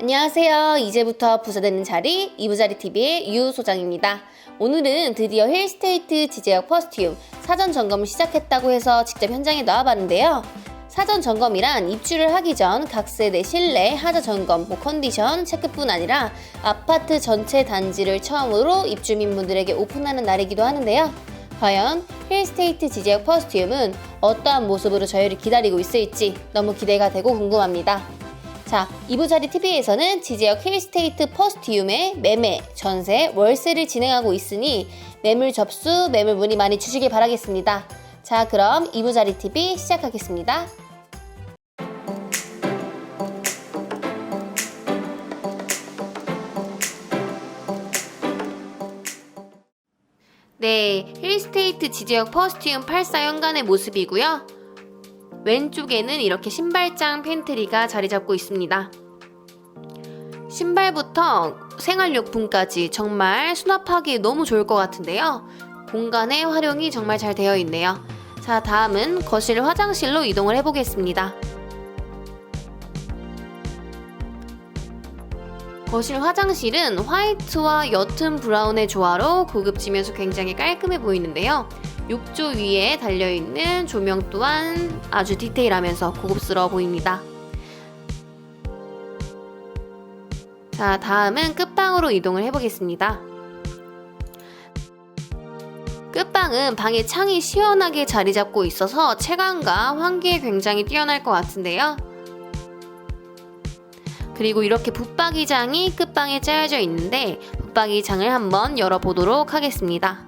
안녕하세요. 이제부터 부서되는 자리 이부자리 TV의 유 소장입니다. 오늘은 드디어 힐스테이트 지제역 퍼스티움 사전 점검을 시작했다고 해서 직접 현장에 나와봤는데요. 사전 점검이란 입주를 하기 전 각 세 대 실내 하자 점검, 뭐 컨디션 체크뿐 아니라 아파트 전체 단지를 처음으로 입주민분들에게 오픈하는 날이기도 하는데요. 과연 힐스테이트 지제역 퍼스티움은 어떠한 모습으로 저희를 기다리고 있을지 너무 기대가 되고 궁금합니다. 자, 이부자리 TV에서는 지지역 힐스테이트 퍼스티움의 매매, 전세, 월세를 진행하고 있으니 매물 접수, 매물 문의 많이 주시길 바라겠습니다. 자, 그럼 이부자리 TV 시작하겠습니다. 네, 힐스테이트 지지역 퍼스티움 84 현관의 모습이고요. 왼쪽에는 이렇게 신발장 팬트리가 자리 잡고 있습니다. 신발부터 생활용품까지 정말 수납하기 너무 좋을 것 같은데요. 공간의 활용이 정말 잘 되어 있네요. 자, 다음은 거실 화장실로 이동을 해보겠습니다. 거실 화장실은 화이트와 옅은 브라운의 조화로 고급지면서 굉장히 깔끔해 보이는데요. 욕조 위에 달려있는 조명 또한 아주 디테일하면서 고급스러워 보입니다. 자, 다음은 끝방으로 이동을 해보겠습니다. 끝방은 방에 창이 시원하게 자리 잡고 있어서 체감과 환기에 굉장히 뛰어날 것 같은데요. 그리고 이렇게 붙박이장이 끝방에 짜여져 있는데 붙박이장을 한번 열어보도록 하겠습니다.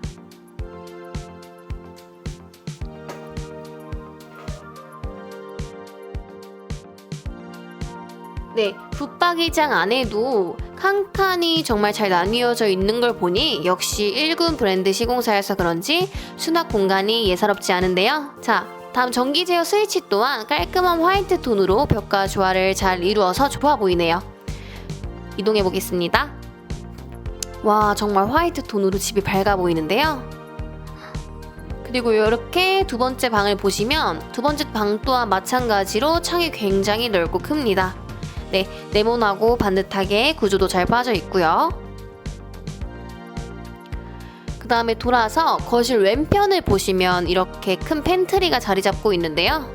네, 붙박이장 안에도 칸칸이 정말 잘 나뉘어져 있는 걸 보니 역시 1군 브랜드 시공사여서 그런지 수납 공간이 예사롭지 않은데요. 자, 다음 전기 제어 스위치 또한 깔끔한 화이트 톤으로 벽과 조화를 잘 이루어서 좋아 보이네요. 이동해 보겠습니다. 와, 정말 화이트 톤으로 집이 밝아 보이는데요. 그리고 이렇게 두 번째 방을 보시면 두 번째 방 또한 마찬가지로 창이 굉장히 넓고 큽니다. 네, 네모나고 반듯하게 구조도 잘 빠져 있고요. 그 다음에 돌아서 거실 왼편을 보시면 이렇게 큰 팬트리가 자리 잡고 있는데요.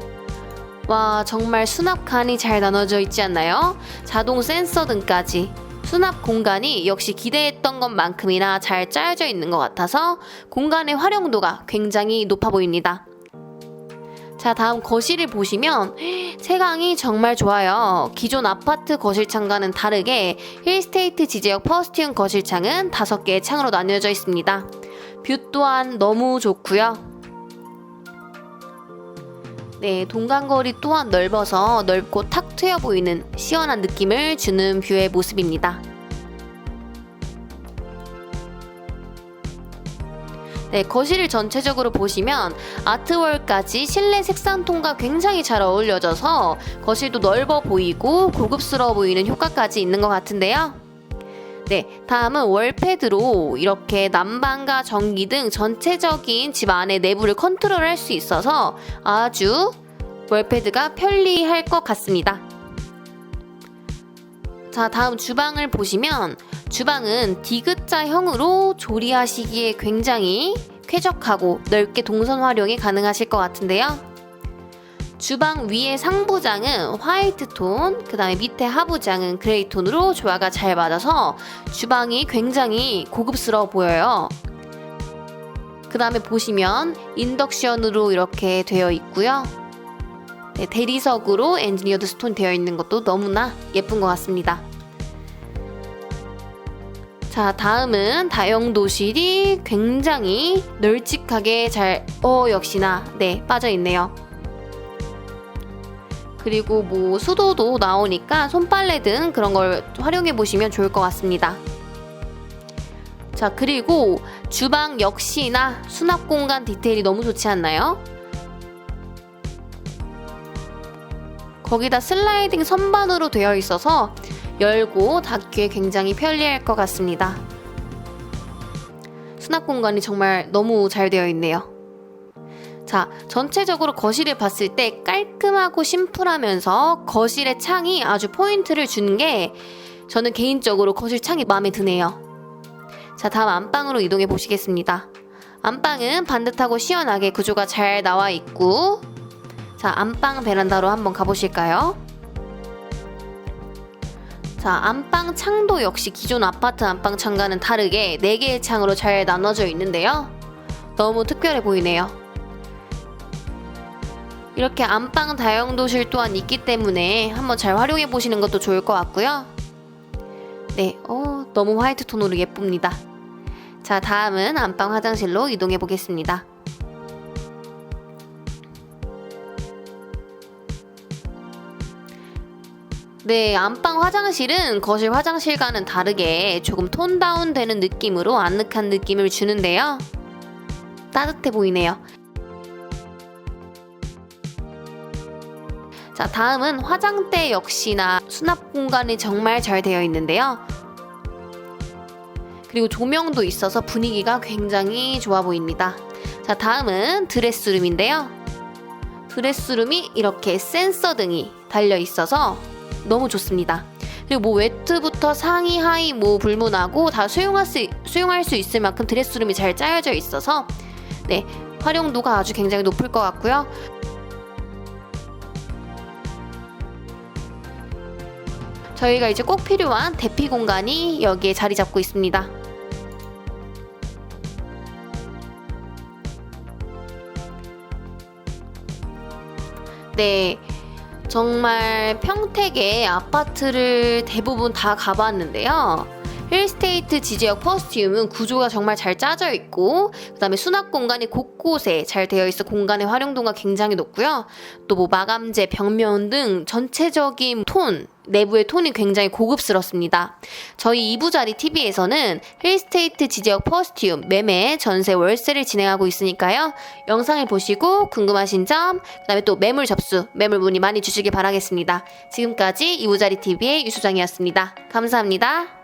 와, 정말 수납 칸이 잘 나눠져 있지 않나요? 자동 센서 등까지. 수납 공간이 역시 기대했던 것만큼이나 잘 짜여져 있는 것 같아서 공간의 활용도가 굉장히 높아 보입니다. 자, 다음 거실을 보시면 채광이 정말 좋아요. 기존 아파트 거실 창과는 다르게 힐스테이트 지제역 퍼스티움 거실 창은 5개의 창으로 나뉘어져 있습니다. 뷰 또한 너무 좋고요. 네, 동간거리 또한 넓어서 넓고 탁 트여 보이는 시원한 느낌을 주는 뷰의 모습입니다. 네, 거실을 전체적으로 보시면 아트월까지 실내 색상톤과 굉장히 잘 어울려져서 거실도 넓어 보이고 고급스러워 보이는 효과까지 있는 것 같은데요. 네, 다음은 월패드로 이렇게 난방과 전기 등 전체적인 집 안의 내부를 컨트롤할 수 있어서 아주 월패드가 편리할 것 같습니다. 자, 다음 주방을 보시면 주방은 디귿자형으로 조리하시기에 굉장히 쾌적하고 넓게 동선 활용이 가능하실 것 같은데요. 주방 위의 상부장은 화이트 톤, 그 다음에 밑에 하부장은 그레이 톤으로 조화가 잘 맞아서 주방이 굉장히 고급스러워 보여요. 그 다음에 보시면 인덕션으로 이렇게 되어 있고요. 네, 대리석으로 엔지니어드 스톤 되어 있는 것도 너무나 예쁜 것 같습니다. 자, 다음은 다용도실이 굉장히 널찍하게 잘, 어, 역시나, 네, 빠져 있네요. 그리고 뭐 수도도 나오니까 손빨래 등 그런 걸 활용해 보시면 좋을 것 같습니다. 자, 그리고 주방 역시나 수납 공간 디테일이 너무 좋지 않나요? 거기다 슬라이딩 선반으로 되어 있어서 열고 닫기에 굉장히 편리할 것 같습니다. 수납 공간이 정말 너무 잘 되어 있네요. 자, 전체적으로 거실을 봤을 때 깔끔하고 심플하면서 거실의 창이 아주 포인트를 주는 게 저는 개인적으로 거실 창이 마음에 드네요. 자, 다음 안방으로 이동해 보시겠습니다. 안방은 반듯하고 시원하게 구조가 잘 나와 있고, 자, 안방 베란다로 한번 가보실까요? 자, 안방 창도 역시 기존 아파트 안방 창과는 다르게 4개의 창으로 잘 나눠져 있는데요. 너무 특별해 보이네요. 이렇게 안방 다용도실 또한 있기 때문에 한번 잘 활용해 보시는 것도 좋을 것 같고요. 네, 어, 너무 화이트 톤으로 예쁩니다. 자, 다음은 안방 화장실로 이동해 보겠습니다. 네, 안방 화장실은 거실 화장실과는 다르게 조금 톤 다운 되는 느낌으로 아늑한 느낌을 주는데요. 따뜻해 보이네요. 자, 다음은 화장대 역시나 수납 공간이 정말 잘 되어 있는데요. 그리고 조명도 있어서 분위기가 굉장히 좋아 보입니다. 자, 다음은 드레스룸인데요. 드레스룸이 이렇게 센서 등이 달려 있어서 너무 좋습니다. 그리고 뭐 외투부터 상의, 하의 뭐 불문하고 다 수용할 수, 수용할 수 있을 만큼 드레스룸이 잘 짜여져 있어서 네, 활용도가 아주 굉장히 높을 것 같고요. 저희가 이제 꼭 필요한 대피 공간이 여기에 자리 잡고 있습니다. 네. 정말 평택의 아파트를 대부분 다 가봤는데요. 힐스테이트 지지역 퍼스티움은 구조가 정말 잘 짜져 있고 그다음에 수납 공간이 곳곳에 잘 되어 있어 공간의 활용도가 굉장히 높고요. 또 뭐 마감재, 벽면 등 전체적인 톤 내부의 톤이 굉장히 고급스럽습니다. 저희 2부자리 TV에서는 힐스테이트 지지역 퍼스티움 매매 전세 월세를 진행하고 있으니까요. 영상을 보시고 궁금하신 점, 그 다음에 또 매물 접수, 매물 문의 많이 주시길 바라겠습니다. 지금까지 2부자리 TV의 유수장이었습니다. 감사합니다.